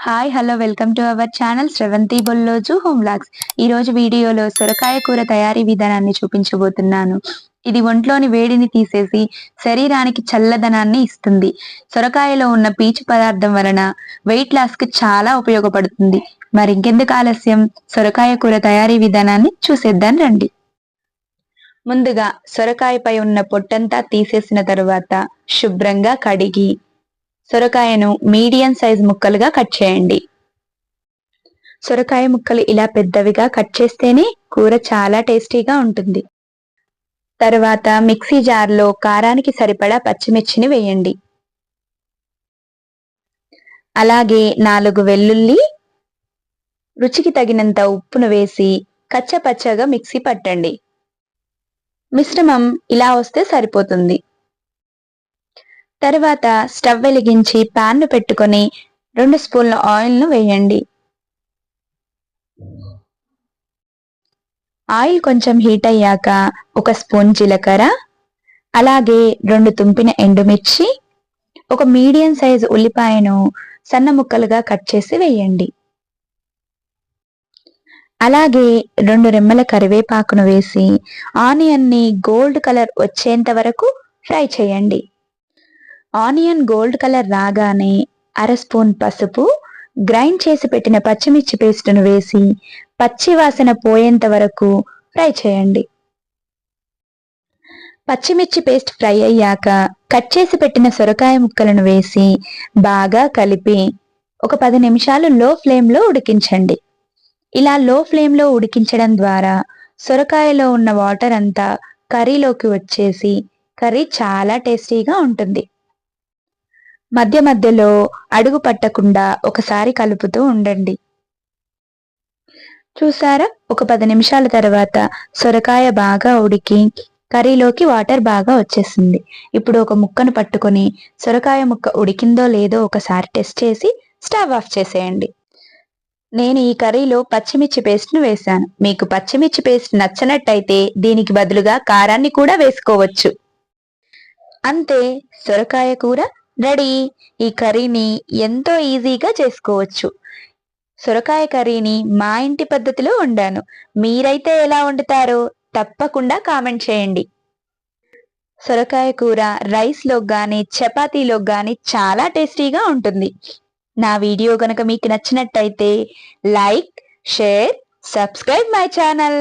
Hi hello welcome to our channel Sravanthi Bolloju home vlogs ఈ రోజు వీడియోలో సొరకాయ కూర తయారీ విధానాన్ని చూపించబోతున్నాను. ఇది ఒంట్లోని వేడిని తీసేసి శరీరానికి చల్లదనాన్ని ఇస్తుంది. సొరకాయలో ఉన్న పీచు పదార్థం వలన వెయిట్ లాస్కి చాలా ఉపయోగపడుతుంది. మరి ఇంకెందుకు ఆలస్యం? సొరకాయ కూర తయారీ విధానాన్ని చూసేద్దాం రండి. ముందుగా సొరకాయపై ఉన్న పొట్టంతా తీసేసిన తరువాత శుభ్రంగా కడిగి సొరకాయను మీడియం సైజ్ ముక్కలుగా కట్ చేయండి. సొరకాయ ముక్కలు ఇలా పెద్దవిగా కట్ చేస్తేనే కూర చాలా టేస్టీగా ఉంటుంది. తర్వాత మిక్సీ జార్లో కారానికి సరిపడా పచ్చిమిర్చిని వేయండి. అలాగే నాలుగు వెల్లుల్లి రుచికి తగినంత ఉప్పును వేసి కచ్చపచ్చగా మిక్సీ పట్టండి. మిశ్రమం ఇలా వస్తే సరిపోతుంది. తర్వాత స్టవ్ వెలిగించి ప్యాన్ను పెట్టుకొని రెండు స్పూన్ల ఆయిల్ను వేయండి. ఆయిల్ కొంచెం హీట్ అయ్యాక ఒక స్పూన్ జీలకర్ర అలాగే రెండు తుంపిన ఎండుమిర్చి ఒక మీడియం సైజు ఉల్లిపాయను సన్న ముక్కలుగా కట్ చేసి వేయండి. అలాగే రెండు రెమ్మల కరివేపాకును వేసి ఆనియన్ని గోల్డ్ కలర్ వచ్చేంత వరకు ఫ్రై చేయండి. ఆనియన్ గోల్డ్ కలర్ రాగానే అర స్పూన్ పసుపు గ్రైండ్ చేసి పెట్టిన పచ్చిమిర్చి పేస్టును వేసి పచ్చి వాసన పోయేంత వరకు ఫ్రై చేయండి. పచ్చిమిర్చి పేస్ట్ ఫ్రై అయ్యాక కట్ చేసి పెట్టిన సొరకాయ ముక్కలను వేసి బాగా కలిపి ఒక పది నిమిషాలు లో ఫ్లేమ్లో ఉడికించండి. ఇలా లో ఫ్లేమ్లో ఉడికించడం ద్వారా సొరకాయలో ఉన్న వాటర్ అంతా కర్రీలోకి వచ్చేసి కర్రీ చాలా టేస్టీగా ఉంటుంది. మధ్య మధ్యలో అడుగు పట్టకుండా ఒకసారి కలుపుతూ ఉండండి. చూసారా? ఒక పది నిమిషాల తర్వాత సొరకాయ బాగా ఉడికి కర్రీలోకి వాటర్ బాగా వచ్చేసింది. ఇప్పుడు ఒక ముక్కను పట్టుకొని సొరకాయ ముక్క ఉడికిందో లేదో ఒకసారి టెస్ట్ చేసి స్టవ్ ఆఫ్ చేసేయండి. నేను ఈ కర్రీలో పచ్చిమిర్చి పేస్ట్ను వేశాను. మీకు పచ్చిమిర్చి పేస్ట్ నచ్చనట్టయితే దీనికి బదులుగా కారాన్ని కూడా వేసుకోవచ్చు. అంతే సొరకాయ కూర రెడీ. ఈ కర్రీని ఎంతో ఈజీగా చేసుకోవచ్చు. సొరకాయ కర్రీని మా ఇంటి పద్ధతిలో వండాను. మీరైతే ఎలా వండుతారో తప్పకుండా కామెంట్ చేయండి. సొరకాయ కూర రైస్లో కానీ చపాతీలో కానీ చాలా టేస్టీగా ఉంటుంది. నా వీడియో గనక మీకు నచ్చినట్టయితే like share subscribe my channel.